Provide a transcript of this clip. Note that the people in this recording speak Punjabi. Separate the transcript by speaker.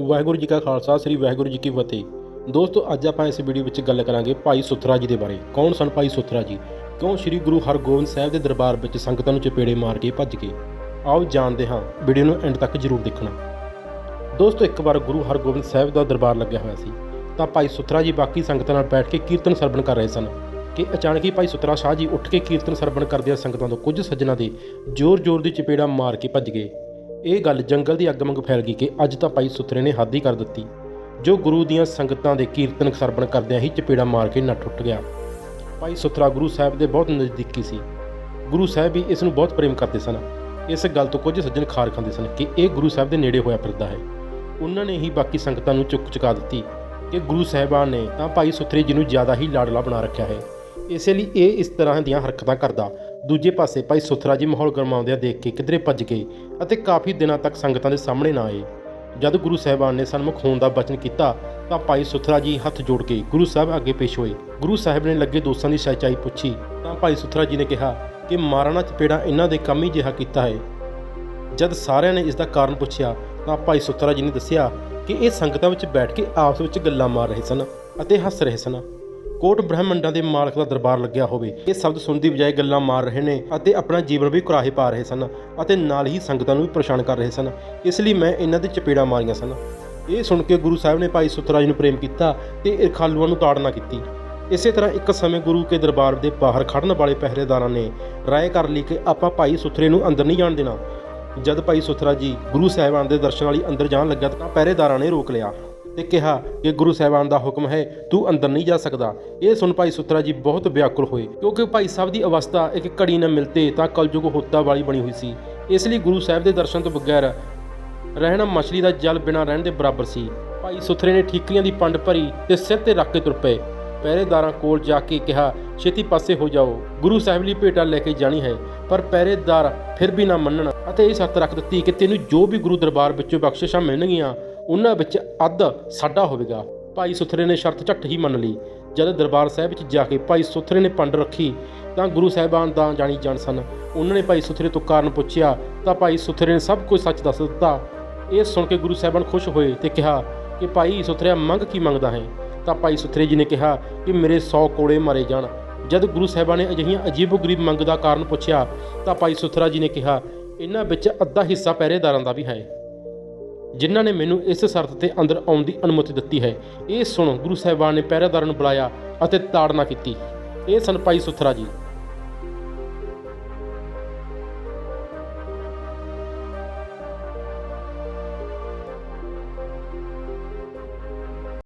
Speaker 1: ਵਾਹਿਗੁਰੂ ਜੀ ਕਾ ਖਾਲਸਾ, ਸ੍ਰੀ ਵਾਹਿਗੁਰੂ ਜੀ ਕੀ ਫਤਿਹ। ਦੋਸਤੋ, ਅੱਜ ਆਪਾਂ ਇਸ ਵੀਡੀਓ ਵਿੱਚ ਗੱਲ ਕਰਾਂਗੇ ਭਾਈ ਸੁਥਰਾ ਜੀ ਦੇ ਬਾਰੇ। ਕੌਣ ਸਨ ਭਾਈ ਸੁਥਰਾ ਜੀ? ਕਿਉਂ ਸ੍ਰੀ ਗੁਰੂ ਹਰਗੋਬਿੰਦ ਸਾਹਿਬ ਦੇ ਦਰਬਾਰ ਵਿੱਚ ਸੰਗਤਾਂ ਨੂੰ ਚਪੇੜੇ ਮਾਰ ਕੇ ਭੱਜ ਗਏ? ਆਓ ਜਾਣਦੇ ਹਾਂ, ਵੀਡੀਓ ਨੂੰ ਐਂਡ ਤੱਕ ਜ਼ਰੂਰ ਦੇਖਣਾ। ਦੋਸਤੋ, ਇੱਕ ਵਾਰ ਗੁਰੂ ਹਰਗੋਬਿੰਦ ਸਾਹਿਬ ਦਾ ਦਰਬਾਰ ਲੱਗਿਆ ਹੋਇਆ ਸੀ। ਤਾਂ ਭਾਈ ਸੁਥਰਾ ਜੀ ਬਾਕੀ ਸੰਗਤਾਂ ਨਾਲ ਬੈਠ ਕੇ ਕੀਰਤਨ ਸਰਵਣ ਕਰ ਰਹੇ ਸਨ। ਕਿ ਅਚਾਨਕ ਹੀ ਭਾਈ ਸੁਥਰਾ ਸ਼ਾਹ ਜੀ ਉੱਠ ਕੇ ਕੀਰਤਨ ਸਰਵਣ ਕਰਦਿਆਂ ਸੰਗਤਾਂ ਤੋਂ ਕੁਝ ਸੱਜਣਾ ਦੇ ਜ਼ੋਰ-ਜ਼ੋਰ ਦੀ ਚਪੇੜਾ ਮਾਰ ਕੇ ਭੱਜ ਗਏ। ਇਹ ਗੱਲ ਜੰਗਲ ਦੀ ਅੱਗ ਵਾਂਗ ਫੈਲ ਗਈ ਕਿ ਅੱਜ ਤਾਂ ਭਾਈ ਸੁਥਰੇ ਨੇ ਹੱਦ ਹੀ ਕਰ ਦਿੱਤੀ, ਜੋ ਗੁਰੂ ਦੀਆਂ ਸੰਗਤਾਂ ਦੇ ਕੀਰਤਨ ਸਰਵਣ ਕਰਦਿਆਂ ਹੀ ਚਪੇੜਾ ਮਾਰ ਕੇ ਨੱਠ ਉੱਠ ਗਿਆ। ਭਾਈ ਸੁਥਰਾ ਗੁਰੂ ਸਾਹਿਬ ਦੇ ਬਹੁਤ ਨਜ਼ਦੀਕੀ ਸੀ। ਗੁਰੂ ਸਾਹਿਬ ਵੀ ਇਸ ਨੂੰ ਬਹੁਤ ਪ੍ਰੇਮ ਕਰਦੇ ਸਨ। ਇਸ ਗੱਲ ਤੋਂ ਕੁਝ ਸੱਜਣ ਖਾਰ ਖਾਂਦੇ ਸਨ ਕਿ ਇਹ ਗੁਰੂ ਸਾਹਿਬ ਦੇ ਨੇੜੇ ਹੋਇਆ ਫਿਰਦਾ ਹੈ। ਉਹਨਾਂ ਨੇ ਹੀ ਬਾਕੀ ਸੰਗਤਾਂ ਨੂੰ ਚੁੱਕ ਚੁਕਾ ਦਿੱਤੀ ਕਿ ਗੁਰੂ ਸਾਹਿਬਾਨ ਨੇ ਤਾਂ ਭਾਈ ਸੁਥਰੇ ਜੀ ਨੂੰ ਜ਼ਿਆਦਾ ਹੀ ਲਾਡਲਾ ਬਣਾ ਰੱਖਿਆ ਹੈ। ਇਸੇ ਲਈ ਇਹ ਇਸ ਤਰ੍ਹਾਂ ਦੀਆਂ ਹਰਕਤਾਂ ਕਰਦਾ ਦੂਜੇ ਪਾਸੇ ਭਾਈ ਸੁਥਰਾ ਜੀ ਮਾਹੌਲ ਗਰਮਾਉਂਦਿਆਂ ਦੇਖ ਕੇ ਕਿਧਰੇ ਭੱਜ ਗਏ ਅਤੇ ਕਾਫੀ ਦਿਨਾਂ ਤੱਕ ਸੰਗਤਾਂ ਦੇ ਸਾਹਮਣੇ ਨਾ ਆਏ। ਜਦ ਗੁਰੂ ਸਾਹਿਬਾਨ ਨੇ ਸਨਮੁਖ ਹੋਣ ਦਾ ਬਚਨ ਕੀਤਾ ਤਾਂ ਭਾਈ ਸੁਥਰਾ ਜੀ ਹੱਥ ਜੋੜ ਕੇ ਗੁਰੂ ਸਾਹਿਬ ਅੱਗੇ ਪੇਸ਼ ਹੋਏ। ਗੁਰੂ ਸਾਹਿਬ ਨੇ ਲੱਗੇ ਦੋਸਤਾਂ ਦੀ ਸੱਚਾਈ ਪੁੱਛੀ ਤਾਂ ਭਾਈ ਸੁਥਰਾ ਜੀ ਨੇ ਕਿਹਾ ਕਿ ਮਾਰਨਾ ਚਪੇੜਾ ਇਹਨਾਂ ਦੇ ਕੰਮ ਹੀ ਜਿਹਾ ਕੀਤਾ ਹੈ। ਜਦ ਸਾਰਿਆਂ ਨੇ ਇਸ ਦਾ ਕਾਰਨ ਪੁੱਛਿਆ ਤਾਂ ਭਾਈ ਸੁਥਰਾ ਜੀ ਨੇ ਦੱਸਿਆ ਕਿ ਇਹ ਸੰਗਤਾਂ ਵਿੱਚ ਬੈਠ ਕੇ ਆਪਸ ਵਿੱਚ ਗੱਲਾਂ ਮਾਰ ਰਹੇ ਸਨ ਅਤੇ ਹੱਸ ਰਹੇ ਸਨ। ਕੋਟ ਬ੍ਰਹਮੰਡਾਂ ਦੇ ਮਾਲਕ ਦਾ ਦਰਬਾਰ ਲੱਗਿਆ ਹੋਵੇ। ਇਹ ਸ਼ਬਦ ਸੁਣਨ ਦੀ ਬਜਾਏ ਗੱਲਾਂ ਮਾਰ ਰਹੇ ਨੇ ਅਤੇ ਆਪਣਾ ਜੀਵਨ ਵੀ ਕੁਰਾਹੇ ਪਾ ਰਹੇ ਸਨ ਅਤੇ ਨਾਲ ਹੀ ਸੰਗਤਾਂ ਨੂੰ ਵੀ ਪਰੇਸ਼ਾਨ ਕਰ ਰਹੇ ਸਨ। ਇਸ ਲਈ ਮੈਂ ਇਹਨਾਂ ਦੇ ਚਪੇੜਾਂ ਮਾਰੀਆਂ ਸਨ। ਇਹ ਸੁਣ ਕੇ ਗੁਰੂ ਸਾਹਿਬ ਨੇ ਭਾਈ ਸੁੱਤਰਾ ਜੀ ਨੂੰ ਪ੍ਰੇਮ ਕੀਤਾ ਤੇ ਇਰਖਾਲੂਆਂ ਨੂੰ ਤਾੜਨਾ ਕੀਤੀ। ਇਸੇ ਤਰ੍ਹਾਂ ਇੱਕ ਸਮੇਂ ਗੁਰੂ ਕੇ ਦਰਬਾਰ ਦੇ ਬਾਹਰ ਖੜਨ ਵਾਲੇ ਪਹਿਰੇਦਾਰਾਂ ਨੇ ਰਾਏ ਕਰ ਲਈ ਕਿ ਆਪਾਂ ਭਾਈ ਸੁਥਰੇ ਨੂੰ ਅੰਦਰ ਨਹੀਂ ਜਾਣ ਦੇਣਾ। ਜਦ ਭਾਈ ਸੁਥਰਾ ਜੀ ਗੁਰੂ ਸਾਹਿਬਾਨ ਦੇ ਦਰਸ਼ਨ ਵਾਲੀ ਅੰਦਰ ਜਾਣ ਲੱਗਾ ਤਾਂ ਪਹਿਰੇਦਾਰਾਂ ਨੇ ਰੋਕ ਲਿਆ। ਤੇ ਕਿਹਾ ਕਿ ਗੁਰੂ ਸਾਹਿਬਾਨ ਦਾ ਹੁਕਮ ਹੈ, ਤੂੰ ਅੰਦਰ ਨਹੀਂ ਜਾ ਸਕਦਾ। ਇਹ ਸੁਣ ਭਾਈ ਸੁਥਰਾ ਜੀ ਬਹੁਤ ਵਿਆਕੁਲ ਹੋਏ, ਕਿਉਂਕਿ ਭਾਈ ਸਾਹਿਬ ਦੀ ਅਵਸਥਾ ਇੱਕ ਘੜੀ ਨਾ ਮਿਲਤੇ ਤਾਂ ਕਲਯੁਗ ਹੋਤਾ ਵਾਲੀ ਬਣੀ ਹੋਈ ਸੀ। ਇਸ ਲਈ ਗੁਰੂ ਸਾਹਿਬ ਦੇ ਦਰਸ਼ਨ ਤੋਂ ਬਗੈਰ ਰਹਿਣਾ ਮਛਲੀ ਦਾ ਜਲ ਬਿਨਾਂ ਰਹਿਣ ਦੇ ਬਰਾਬਰ ਸੀ। ਭਾਈ ਸੁਥਰੇ ਨੇ ਠੀਕਰੀਆਂ ਦੀ ਪੰਡ ਭਰੀ ਤੇ ਸਿਰ ਤੇ ਰੱਖ ਕੇ ਤੁਰ ਪਏ। ਪਹਿਰੇਦਾਰਾਂ ਕੋਲ ਜਾ ਕੇ ਕਿਹਾ, ਛੇਤੀ ਪਾਸੇ ਹੋ ਜਾਓ। ਗੁਰੂ ਸਾਹਿਬ ਲਈ ਭੇਟਾ ਲੈ ਕੇ ਜਾਣੀ ਹੈ, ਪਰ ਪਹਿਰੇਦਾਰ ਫਿਰ ਵੀ ਨਾ ਮੰਨਣ। ਅਤੇ ਇਹ ਸ਼ਰਤ ਰੱਖ ਦਿੱਤੀ ਕਿ ਤੈਨੂੰ ਜੋ ਵੀ ਗੁਰੂ ਦਰਬਾਰ ਵਿੱਚੋਂ ਬਖਸ਼ਿਸ਼ਾਂ ਮਿਲਣਗੀਆਂ ਉਹਨਾਂ ਵਿੱਚ ਅੱਧ ਸਾਡਾ ਹੋਵੇਗਾ। ਭਾਈ ਸੁਥਰੇ ਨੇ ਸ਼ਰਤ ਝੱਟ ਹੀ ਮੰਨ ਲਈ। ਜਦ ਦਰਬਾਰ ਸਾਹਿਬ ਵਿੱਚ ਜਾ ਕੇ ਭਾਈ ਸੁਥਰੇ ਨੇ ਪੰਡ ਰੱਖੀ, ਤਾਂ ਗੁਰੂ ਸਾਹਿਬਾਨ ਦਾ ਜਾਣੀ ਜਾਣ ਸਨ। ਉਹਨਾਂ ਨੇ ਭਾਈ ਸੁਥਰੇ ਤੋਂ ਕਾਰਨ ਪੁੱਛਿਆ, ਤਾਂ ਭਾਈ ਸੁਥਰੇ ਨੇ ਸਭ ਕੁਝ ਸੱਚ ਦੱਸ ਦਿੱਤਾ। ਇਹ ਸੁਣ ਕੇ ਗੁਰੂ ਸਾਹਿਬਾਨ ਖੁਸ਼ ਹੋਏ ਤੇ ਕਿਹਾ ਕਿ ਭਾਈ ਸੁਥਰਿਆ, ਮੰਗ ਕੀ ਮੰਗਦਾ ਹੈ? ਤਾਂ ਭਾਈ ਸੁਥਰੇ ਜੀ ਨੇ ਕਿਹਾ ਕਿ ਮੇਰੇ 100 ਕੋੜੇ ਮਾਰੇ ਜਾਣ। ਜਦ ਗੁਰੂ ਸਾਹਿਬਾਨ ਨੇ ਅਜਿਹੀਆਂ ਅਜੀਬੋ-ਗਰੀਬ ਮੰਗ ਦਾ ਕਾਰਨ ਪੁੱਛਿਆ, ਤਾਂ ਭਾਈ ਸੁਥਰਾ ਜੀ ਨੇ ਕਿਹਾ, ਇਹਨਾਂ ਵਿੱਚ ਅੱਧਾ ਹਿੱਸਾ ਪਹਿਰੇਦਾਰਾਂ ਦਾ ਵੀ ਹੈ। ਜਿਨ੍ਹਾਂ ਨੇ ਮੈਨੂੰ ਇਸ ਸ਼ਰਤ ਤੇ ਅੰਦਰ ਆਉਣ ਦੀ ਅਨੁਮਤੀ ਦਿੱਤੀ ਹੈ। ਇਹ ਸੁਣ, ਗੁਰੂ ਸਾਹਿਬਾਨ ਨੇ ਪਹਿਰੇਦਾਰਾਂ ਨੂੰ ਬੁਲਾਇਆ ਅਤੇ ਤਾੜਨਾ ਕੀਤੀ। ਇਹ ਸਨ ਭਾਈ ਸੁਥਰਾ ਜੀ।